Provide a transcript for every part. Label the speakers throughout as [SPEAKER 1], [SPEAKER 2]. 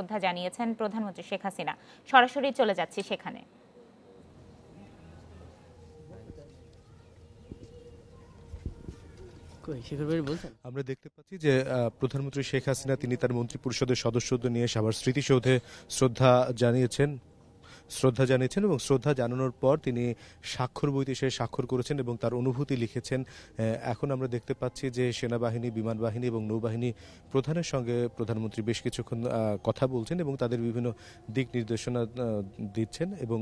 [SPEAKER 1] শ্রদ্ধা জানিয়েছেন প্রধানমন্ত্রী শেখ হাসিনা সরাসরি চলে যাচ্ছি সেখানে
[SPEAKER 2] আমরা দেখতে পাচ্ছি যে প্রধানমন্ত্রী শেখ হাসিনা তিনি তার মন্ত্রী পরিষদের সদস্যদের নিয়ে সবার স্মৃতিসৌধে শ্রদ্ধা জানিয়েছেন শ্রদ্ধা জানিয়েছেন এবং শ্রদ্ধা জানানোর পর তিনি স্বাক্ষর বইতে সে স্বাক্ষর করেছেন এবং তার অনুভূতি লিখেছেন এখন আমরা দেখতে পাচ্ছি যে সেনাবাহিনী বিমান বাহিনী এবং নৌবাহিনী প্রধানের সঙ্গে প্রধানমন্ত্রী বেশ কিছুক্ষণ কথা বলছেন এবং তাদের বিভিন্ন দিক নির্দেশনা দিচ্ছেন এবং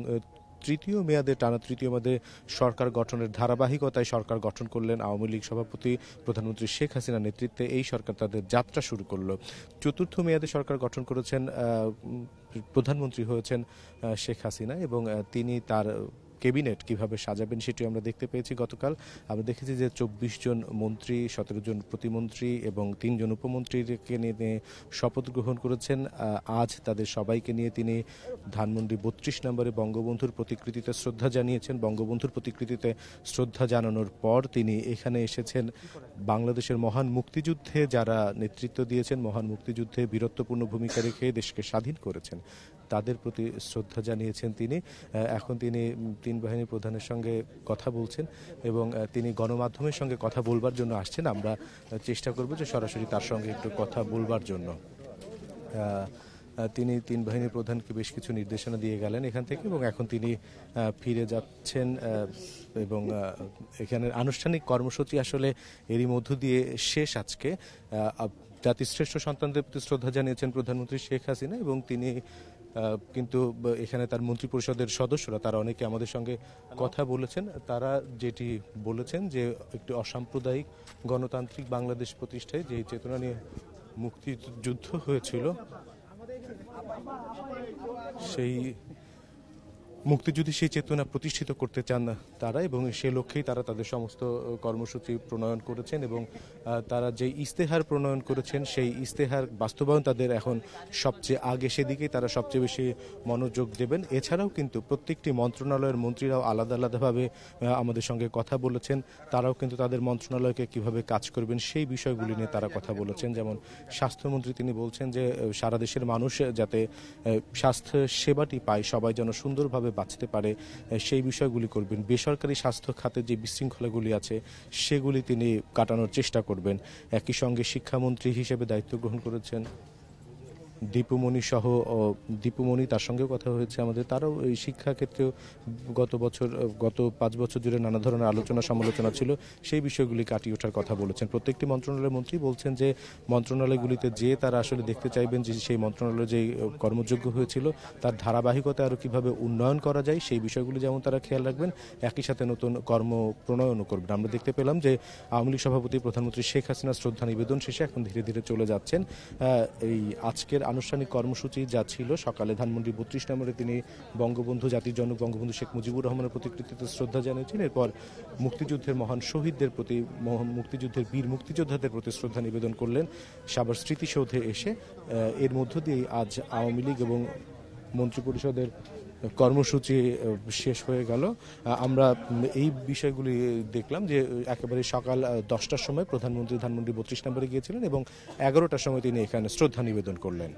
[SPEAKER 2] তৃতীয় মেয়াদে টানা তৃতীয় মেয়াদে সরকার গঠনের ধারাবাহিকতায় সরকার গঠন করলেন আওয়ামী লীগ সভাপতি প্রধানমন্ত্রী শেখ হাসিনার নেতৃত্বে এই সরকার তাদের যাত্রা শুরু করলো চতুর্থ মেয়াদে সরকার গঠন করেছেন প্রধানমন্ত্রী হয়েছেন শেখ হাসিনা এবং তিনি তার ক্যাবিনেট কিভাবে সাজাবেন সেটিও আমরা দেখতে পেয়েছি গতকাল আমরা দেখেছি যে চব্বিশ জন মন্ত্রী সতেরো জন প্রতিমন্ত্রী এবং তিনজন উপমন্ত্রীকে নিয়ে শপথ গ্রহণ করেছেন আজ তাদের সবাইকে নিয়ে তিনি ধানমন্ডি বত্রিশ নম্বরে বঙ্গবন্ধুর প্রতিকৃতিতে শ্রদ্ধা জানিয়েছেন বঙ্গবন্ধুর প্রতিকৃতিতে শ্রদ্ধা জানানোর পর তিনি এখানে এসেছেন বাংলাদেশের মহান মুক্তিযুদ্ধে যারা নেতৃত্ব দিয়েছেন মহান মুক্তিযুদ্ধে বীরত্বপূর্ণ ভূমিকা রেখে দেশকে স্বাধীন করেছেন তাদের প্রতি শ্রদ্ধা জানিয়েছেন তিনি এখন তিনি তিন বাহিনীর প্রধানের সঙ্গে কথা বলছেন এবং তিনি গণমাধ্যমের সঙ্গে কথা বলবার জন্য আসছেন আমরা চেষ্টা করব যে সরাসরি তার সঙ্গে একটু কথা বলবার জন্য তিনি তিন বাহিনীর প্রধানকে বেশ কিছু নির্দেশনা দিয়ে গেলেন এখান থেকে এবং এখন তিনি ফিরে যাচ্ছেন এবং এখানে আনুষ্ঠানিক কর্মসূচি আসলে এরই মধ্য দিয়ে শেষ আজকে জাতির শ্রেষ্ঠ সন্তানদের প্রতি শ্রদ্ধা জানিয়েছেন প্রধানমন্ত্রী শেখ হাসিনা এবং তিনি কিন্তু এখানে তার মন্ত্রী পরিষদের সদস্যরা তারা অনেকে আমাদের সঙ্গে কথা বলেছেন তারা যেটি বলেছেন যে একটি অসাম্প্রদায়িক গণতান্ত্রিক বাংলাদেশ প্রতিষ্ঠায় যে চেতনা নিয়ে মুক্তিযুদ্ধ হয়েছিল সেই মুক্তিযুদ্ধে সেই চেতনা প্রতিষ্ঠিত করতে চান তারা এবং সে লক্ষ্যেই তারা তাদের সমস্ত কর্মসূচি প্রণয়ন করেছেন এবং তারা যে ইস্তেহার প্রণয়ন করেছেন সেই ইস্তেহার বাস্তবায়ন তাদের এখন সবচেয়ে আগে সেদিকেই তারা সবচেয়ে বেশি মনোযোগ দেবেন এছাড়াও কিন্তু প্রত্যেকটি মন্ত্রণালয়ের মন্ত্রীরাও আলাদা আলাদাভাবে আমাদের সঙ্গে কথা বলেছেন তারাও কিন্তু তাদের মন্ত্রণালয়কে কিভাবে কাজ করবেন সেই বিষয়গুলি নিয়ে তারা কথা বলেছেন যেমন স্বাস্থ্যমন্ত্রী তিনি বলছেন যে সারা দেশের মানুষ যাতে স্বাস্থ্য সেবাটি পায় সবাই যেন সুন্দরভাবে বাঁচতে পারে সেই বিষয়গুলি করবেন বেসরকারি স্বাস্থ্য খাতে যে বিশৃঙ্খলাগুলি আছে সেগুলি তিনি কাটানোর চেষ্টা করবেন একই সঙ্গে শিক্ষামন্ত্রী হিসেবে দায়িত্ব গ্রহণ করেছেন দীপুমণি সহ দীপুমণি তার সঙ্গেও কথা হয়েছে আমাদের তারাও এই শিক্ষাক্ষেত্রেও গত বছর গত পাঁচ বছর জুড়ে নানা ধরনের আলোচনা সমালোচনা ছিল সেই বিষয়গুলি কাটিয়ে ওঠার কথা বলেছেন প্রত্যেকটি মন্ত্রণালয়ের মন্ত্রী বলছেন যে মন্ত্রণালয়গুলিতে যে তারা আসলে দেখতে চাইবেন যে সেই মন্ত্রণালয় যে কর্মযোগ্য হয়েছিল তার ধারাবাহিকতা আরও কীভাবে উন্নয়ন করা যায় সেই বিষয়গুলি যেমন তারা খেয়াল রাখবেন একই সাথে নতুন কর্ম প্রণয়নও করবেন আমরা দেখতে পেলাম যে আওয়ামী লীগ সভাপতি প্রধানমন্ত্রী শেখ হাসিনা শ্রদ্ধা নিবেদন শেষে এখন ধীরে ধীরে চলে যাচ্ছেন এই আজকের আনুষ্ঠানিক কর্মসূচি যা ছিল সকালে ধানমন্ডি বত্রিশ নম্বরে তিনি বঙ্গবন্ধু জাতির জনক বঙ্গবন্ধু শেখ মুজিবুর রহমানের প্রতিকৃতিতে শ্রদ্ধা জানিয়েছেন এরপর মুক্তিযুদ্ধের মহান শহীদদের প্রতি মুক্তিযুদ্ধের বীর মুক্তিযোদ্ধাদের প্রতি শ্রদ্ধা নিবেদন করলেন সাবার স্মৃতিসৌধে এসে এর মধ্য দিয়েই আজ আওয়ামী লীগ এবং মন্ত্রিপরিষদের কর্মসূচি শেষ হয়ে গেল আমরা এই বিষয়গুলি দেখলাম যে একেবারে সকাল দশটার সময় প্রধানমন্ত্রী ধানমন্ডি বত্রিশ নম্বরে গিয়েছিলেন এবং এগারোটার সময় তিনি এখানে শ্রদ্ধা নিবেদন করলেন